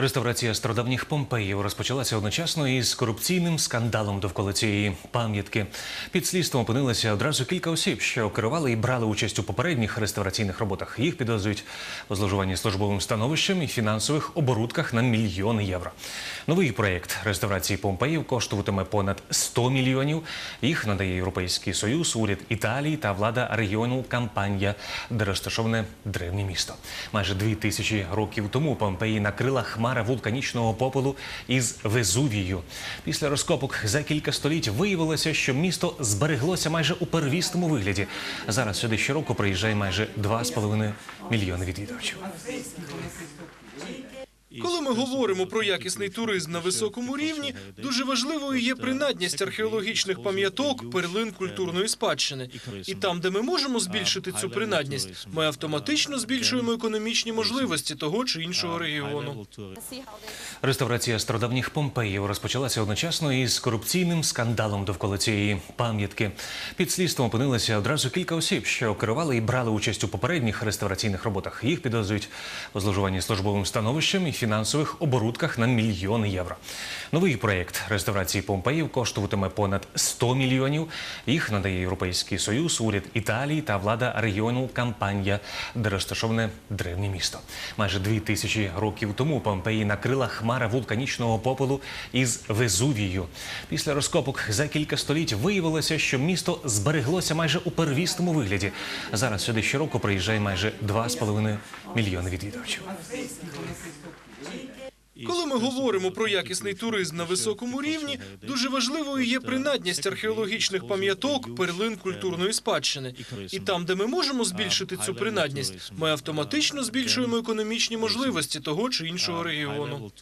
Реставрація стародавніх Помпеїв розпочалася одночасно із корупційним скандалом довкола цієї пам'ятки. Під слідством опинилися одразу кілька осіб, що керували і брали участь у попередніх реставраційних роботах. Їх підозрюють у зловживанні службовим становищем і фінансових оборудках на мільйони євро. Новий проєкт реставрації Помпеїв коштуватиме понад 100 мільйонів. Їх надає Європейський Союз, уряд Італії та влада регіону Кампанія, де розташоване древнє місто. Майже дві тисячі років тому Помпеї накрила хмара вулканічного попелу із Везувією. Після розкопок за кілька століть виявилося, що місто збереглося майже у первісному вигляді. Зараз сюди щороку приїжджає майже 2,5 мільйони відвідувачів. Коли ми говоримо про якісний туризм на високому рівні, дуже важливою є принадність археологічних пам'яток, перлин культурної спадщини. І там, де ми можемо збільшити цю принадність, ми автоматично збільшуємо економічні можливості того чи іншого регіону. Реставрація стародавніх Помпеїв розпочалася одночасно із корупційним скандалом довкола цієї пам'ятки. Під слідством опинилися одразу кілька осіб, що керували і брали участь у попередніх реставраційних роботах. Їх підозрюють у зловживанні службовим становищем і фінансових оборудках на мільйони євро. Новий проєкт реставрації Помпеїв коштуватиме понад 100 мільйонів. Їх надає Європейський Союз, уряд Італії та влада регіону Кампанія, де розташоване древнє місто. Майже дві тисячі років тому Помпеї накрила хмара вулканічного попелу із Везувією. Після розкопок за кілька століть виявилося, що місто збереглося майже у первісному вигляді. Зараз сюди щороку приїжджає майже 2,5 мільйони відвідувачів. Коли ми говоримо про якісний туризм на високому рівні, дуже важливою є принадність археологічних пам'яток, перлин культурної спадщини. І там, де ми можемо збільшити цю принадність, ми автоматично збільшуємо економічні можливості того чи іншого регіону.